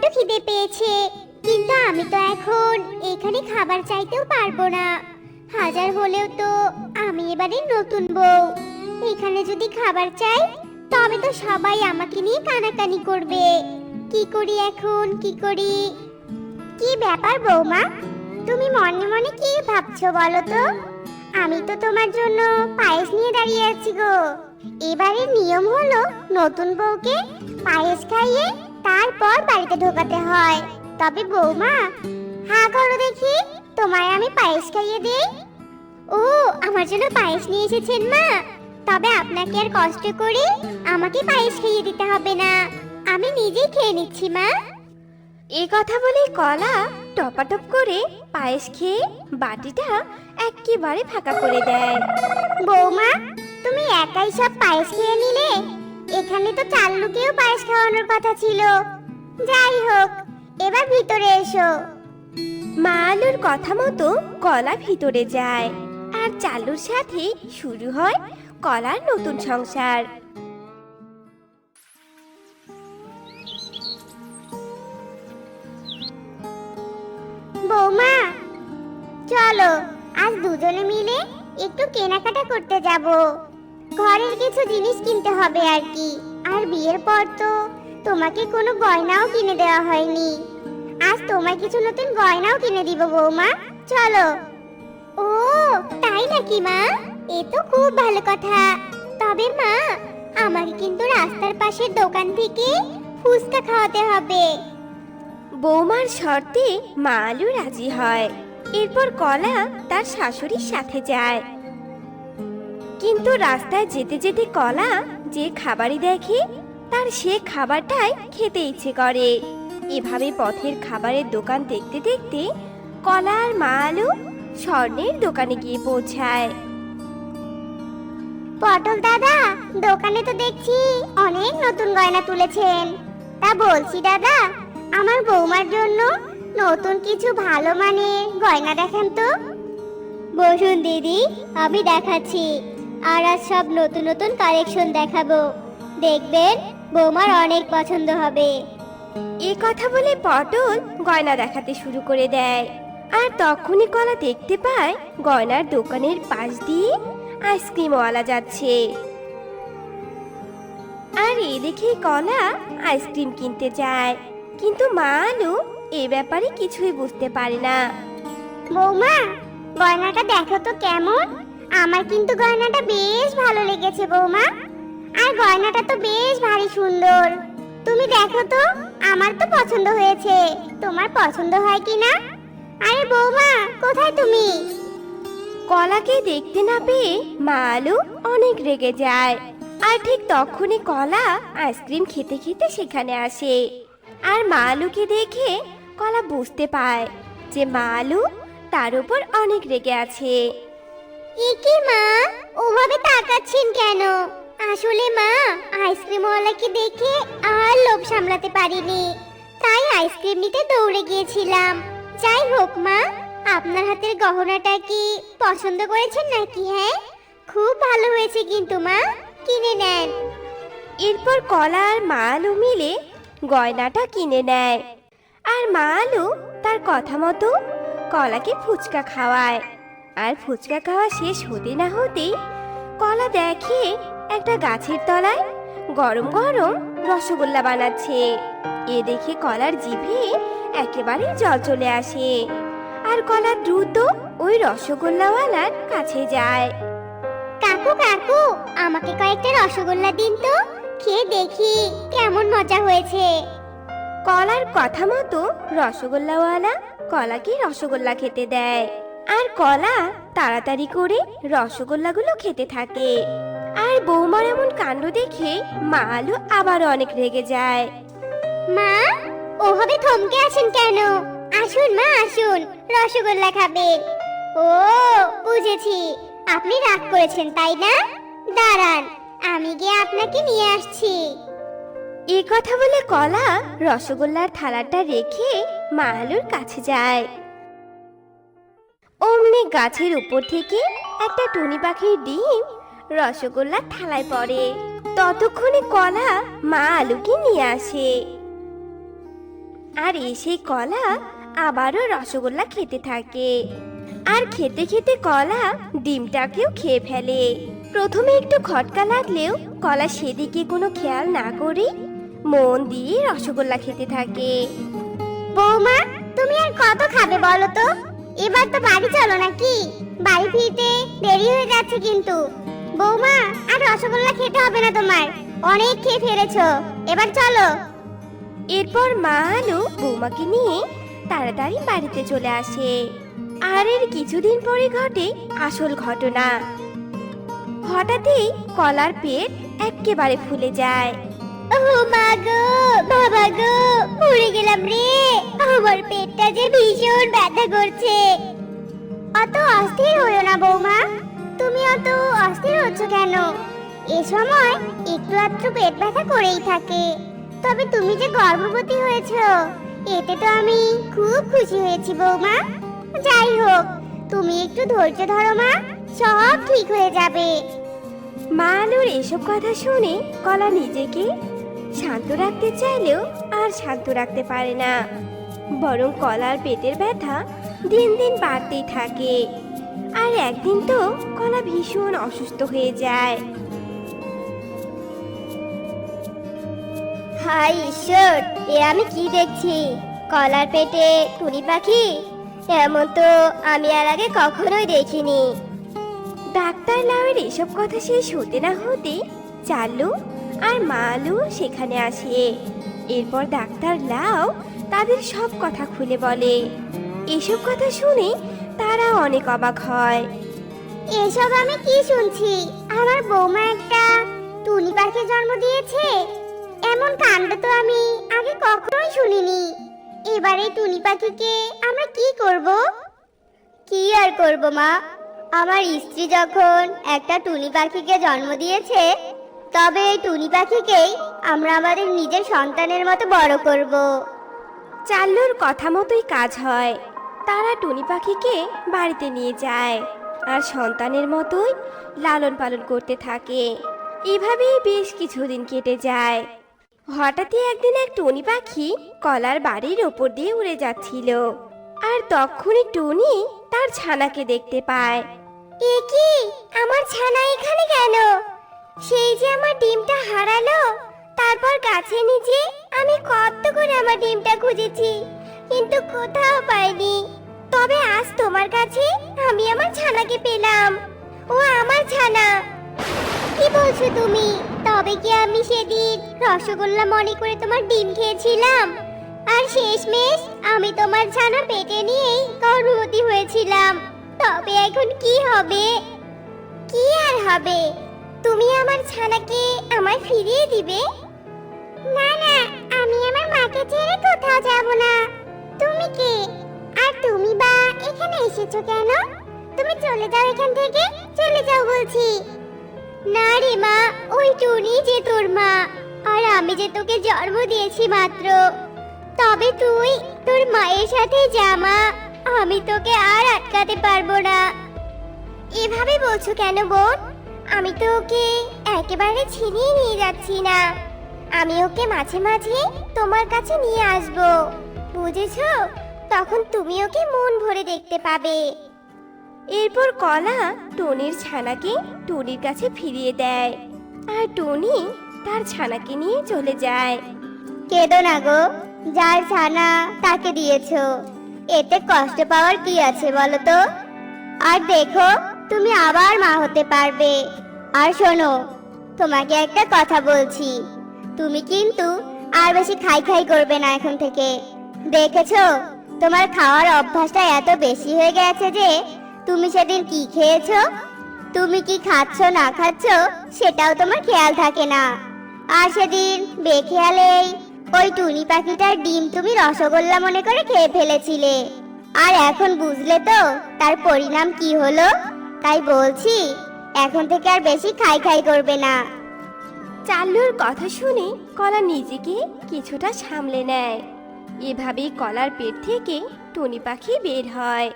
বড্ড খিদে পেয়েছে। কিন্তু আমি তো এখন এখানে খাবার চাইতেও পারব না। হাজার হলেও তো আমি এবারে নতুন বউ। এখানে যদি খাবার চাই, তবে তো সবাই আমাকে নিয়ে কানাকানি করবে। কি করি এখন? কি করি? কি ব্যাপার বৌমা? তুমি মনে মনে কি ভাবছ বলো তো? আমি তো তোমার জন্য পায়েস নিয়ে দাঁড়িয়ে আছি গো। এবারের নিয়ম হলো নতুন বউকে পায়েস খাইয়ে তারপর বাড়িতে ঢোকাতে হয়। তবে বৌমা হা করো দেখি তোমায় আমি পায়েস খাইয়ে দিই। ও আমার জন্য পায়েস নিয়ে এসেছেন মা। তবে আপনাকে আর কষ্ট করে আমাকে পায়েস খাইয়ে দিতে হবে না। আমি নিজেই খেয়ে নিচ্ছি মা। এ কথা বলে কলা টপাটপ করে পায়েস খেয়ে বাটিটা একেবারে ফাঁকা করে দেয়। বৌমা তুমি একাই সব পায়েস খেয়ে নিলে এখানে তো চাল্লুকেও পায়েস খাওয়ানোর কথা ছিল। যাই হোক এবার ভিতরে এসো। মা আলুর কথা মতো কলা ভিতরে যায় আর চালুর সাথে শুরু হয় কলার নতুন সংসার। বৌমা চলো আজ দুজনে মিলে একটু কেনাকাটা করতে যাব। ঘরের কিছু জিনিস কিনতে হবে আর কি। আর বিয়ের পর তো তোমাকে কোনো গয়নাও কিনে দেওয়া হয়নি। আজ তোমায় কিছু নতুন গয়নাও কিনে দিব বৌমা। চলো। ও, তাই নাকি মা? এ তো খুব ভালো কথা। তবে মা, আমাকে কিন্তু রাস্তার পাশের দোকান থেকে ফুচকা খাওয়াতে হবে। বৌমার শর্তে মা আলু রাজি হয়। এরপর কলা তার শাশুড়ির সাথে যায়। কিন্তু রাস্তায় যেতে যেতে কলা যে খাবারই দেখে, তার সে খাবারটাই খেতে ইচ্ছে করে। এভাবে পথের খাবারের দোকান দেখতে দেখতে কলা আর মা আলু স্বর্ণের দোকানে গিয়ে পৌঁছায়। পটল দাদা, দোকানে তো দেখছি অনেক নতুন গয়না তুলেছেন। তা বলছি দাদা, আমার বৌমার জন্য নতুন কিছু ভালো মানে গয়না দেখান তো। বসুন দিদি, আমি দেখাচ্ছি। আর আজ সব নতুন নতুন কালেকশন দেখাবো। দেখবেন বৌমার অনেক পছন্দ হবে। এ কথা বলে পটল গয়না দেখাতে শুরু করে দেয়। আর তখনই কলা দেখতে পায় গয়নার দোকানের পাশ দিয়ে আইসক্রিমওয়ালা যাচ্ছে। আর এ দেখে কলা আইসক্রিম কিনতে যায়। কিন্তু মা আলু এ ব্যাপারে কিছুই বুঝতে পারে না। বৌমা গয়নাটা দেখো তো কেমন? আমার কিন্তু গয়নাটা বেশ ভালো লেগেছে, বৌমা। আর গয়নাটা তো বেশ ভারী সুন্দর। তুমি দেখো তো, আমার তো পছন্দ হয়েছে। তোমার পছন্দ হয় কি না? আরে বৌমা, কোথায় তুমি? কলাকে দেখতে না পেয়ে মা আলু অনেক রেগে যায়। আর ঠিক তখনই কলা আইসক্রিম খেতে খেতে সেখানে আসে। আর মা আলুকে দেখে কলা বুঝতে পায় যে মা আলু তার উপর অনেক রেগে আছে। কি মা? ওভাবে তাকাচ্ছেন কেন? আসলে মা, আইসক্রিমওয়ালাকে দেখে আর লোভ সামলাতে পারিনি। তাই আইসক্রিম নিতে দৌড়ে গিয়েছিলাম। যাই হোক মা, আপনার হাতের গহনাটা কি পছন্দ করেছেন নাকি হ্যাঁ? খুব ভালো হয়েছে কিন্তু মা, কিনে নেন। এরপর কলা আর মা আলু মিলে গয়নাটা কিনে নেয়। আর মা আলু তার কথা মতো কলাকে ফুচকা খাওয়ায়। আর ফুচকা খাওয়া শেষ হতে না হতেই কলা দেখে একটা গাছের তলায় গরম গরম রসগোল্লা বানাচ্ছে। এ দেখে কলার জিভে একেবারে জল চলে আসে আর কলা দ্রুত ওই রসগোল্লাওয়ালার কাছে যায়। কাকু কাকু আমাকে কয়েকটা রসগোল্লা দিন তো। খেয়ে দেখি কেমন মজা হয়েছে। কলার কথা মতো রসগোল্লাওয়ালা কলাকে রসগোল্লা খেতে দেয়। আর কলা তাড়াতাড়ি করে রসগোল্লাগুলো খেতে থাকে। আর বৌমার এমন কাণ্ড দেখে মা আলু আবার অনেক রেগে যায়। মা ওভাবে থমকে আছেন কেন? আসুন মা আসুন রসগোল্লা খাবেন। ও বুঝেছি আপনি রাগ করেছেন তাই না? দাঁড়ান আমি গিয়ে আপনাকে নিয়ে আসছি। এই কথা বলে কলা রসগোল্লার থালাটা রেখে মা আলুর কাছে যায়। অমনি গাছের উপর থেকে একটা টুনি পাখির ডিম রসগোল্লার থালায় পড়ে। ততক্ষণে কলা মা আলুকে নিয়ে আসে। আর এসে কলা আবারও রসগোল্লা খেতে থাকে। আর খেতে খেতে কলা ডিমটাকেও খেয়ে ফেলে। প্রথমে একটু খটকা লাগলেও কলা সেদিকে কোনো খেয়াল না করে মন দিয়ে রসগোল্লা খেতে থাকে। বৌমা, তুমি আর কত খাবে বলো তো? এবার তো বাড়ি চলো নাকি? বাড়ি ফিরতে দেরি হয়ে যাচ্ছে কিন্তু। বৌমা, আর রসগোল্লা খেতে হবে না তোমার। অনেক খেয়ে ফেলেছো। এবার চলো। এরপর মা আলো বৌমাকে নিয়ে তাড়াতাড়ি বাড়িতে চলে আসে। আর এর কিছুদিন পরে ঘটে আসল ঘটনা। হঠাৎই কলার পেট এক্কেবারে ফুলে যায়। ও মা গো, বাবা গো, মরে গেলাম রে। আমার পেটটা যে ভীষণ ব্যথা করছে। অত অস্থির হলো না বৌমা। তুমি অত অস্থির হচ্ছ কেন? এ সময় একটু আধটু পেট ব্যথা করেই থাকে। তবে তুমি যে গর্ভবতী হয়েছো, এতে তো আমি খুব খুশি হয়েছি বৌমা। যাই হোক, তুমি একটু ধৈর্য ধরো মা, সব ঠিক হয়ে যাবে। মা এসব কথা শুনে কলা নিজেকে শান্ত রাখতে চাইলেও আর শান্ত রাখতে পারে না। বরং কলার পেটের ব্যথা দিন দিন বাড়তেই থাকে। আর একদিন তো কলা ভীষণ অসুস্থ হয়ে যায়। হাই ঈশ্বর এ আমি কি দেখছি? কলার পেটে টুনি পাখি? এমন তো আমি আর আগে কখনোই দেখিনি। ডাক্তার লাউয়ের এসব কথা শেষ হতে না হতে চালু আর মা আলু সেখানে আসে। এরপর ডাক্তার লাউ তাদের সব কথা খুলে বলে। এসব কথা শুনে তারা অনেক অবাক হয়। এসব আমি কি শুনছি? আমার বৌমা একটা টুনি পাখি জন্ম দিয়েছে। এমন কাণ্ড তো আমি আগে কখনোই শুনিনি। এবারে টুনি পাখিকে আমরা কি করব? কি আর করব মা? আমার স্ত্রী যখন একটা টুনি পাখিকে জন্ম দিয়েছে তবে এই টুনি পাখিকেই আমরা আমাদের নিজের সন্তানের মতো বড় করব। চাল্লুর কথা মতোই কাজ হয়। তারা টুনি পাখিকে বাড়িতে নিয়ে যায় আর সন্তানের মতোই লালন পালন করতে থাকে। এভাবেই বেশ কিছুদিন কেটে যায়। হঠাৎই একদিন এক টুনি পাখি কলার বাড়ির ওপর দিয়ে উড়ে যাচ্ছিল আর তখনই টুনি তার ছানাকে দেখতে পায়। এ কি আমার ছানা এখানে কেন? সেই যে আমার ডিমটা হারালো, তারপর গাছে নিচে আমি কত করে আমার ডিমটা খুঁজেছি, কিন্তু কোথাও পাইনি। তবে আজ তোমার কাছে আমি আমার ছানাকে পেলাম। ও আমার ছানা। কি বলছো তুমি? তবে কি আমি সেদিন রসগোল্লা মনে করে তোমার ডিম খেয়েছিলাম? আর শেষমেশ আমি তোমার ছানা পেটে নিয়েই গর্ভবতী হয়েছিলাম। তবে এখন কি হবে? কি আর হবে? তুমি আমার ছানাকে আমায় ফিরিয়ে দিবে? না না, আমি আমার মাকে ছেড়ে কোথাও যাব না। তুমি কে? আর তুমি বা এখানে এসেছ কেন? তুমি চলে যাও এখান থেকে, চলে যাও বলছি। না রে মা ওই টুনি যে তোর মা। আর আমি যে তোকে জন্ম দিয়েছি মাত্র। তবে তুই তোর মায়ের সাথে জামা আমি তোকে আর আটকাতে পারব না। এভাবে বলছো কেন বোন? আমি তো ওকে একেবারে ছিনিয়ে নিয়ে যাচ্ছি না। আমি ওকে মাঝে মাঝে তোমার কাছে নিয়ে আসব। বুঝেছ? তখন তুমি ওকে মন ভরে দেখতে পাবে। এরপর কলা টনির ছানাকে টনির কাছে ফিরিয়ে দেয়। আর টনি তার ছানাকে নিয়ে চলে যায়। কেঁদো না গো, যার ছানা তাকে দিয়েছ। এতে কষ্ট পাওয়ার কি আছে বলো তো? আর দেখো তুমি আবার মা হতে পারবে। আর শোনো, তোমাকে একটা কথা বলছি। তুমি কিন্তু আর বেশি খাই খাই করবে না এখন থেকে। দেখেছ? তোমার খাওয়ার অভ্যাসটা এত বেশি হয়ে গেছে যে তুমি সেদিন কি খেয়েছো? তুমি কি খাচ্ছ, না খাচ্ছ, সেটাও তোমার খেয়াল থাকে না। আর সেদিন বেখেয়ালেই ওই টুনি পাখিটার ডিম তুমি রসগোল্লা মনে করে খেয়ে ফেলেছিলে। আর এখন বুঝলে তো তার পরিণাম কি হলো? তাই বলছি, এখন থেকে আর বেশি খাই খাই করবে না। চাল্লুর কথা শুনে কলা নিজেকে কিছুটা সামলে নেয়। এভাবেই কলার পেট থেকে টুনি পাখি বের হয়।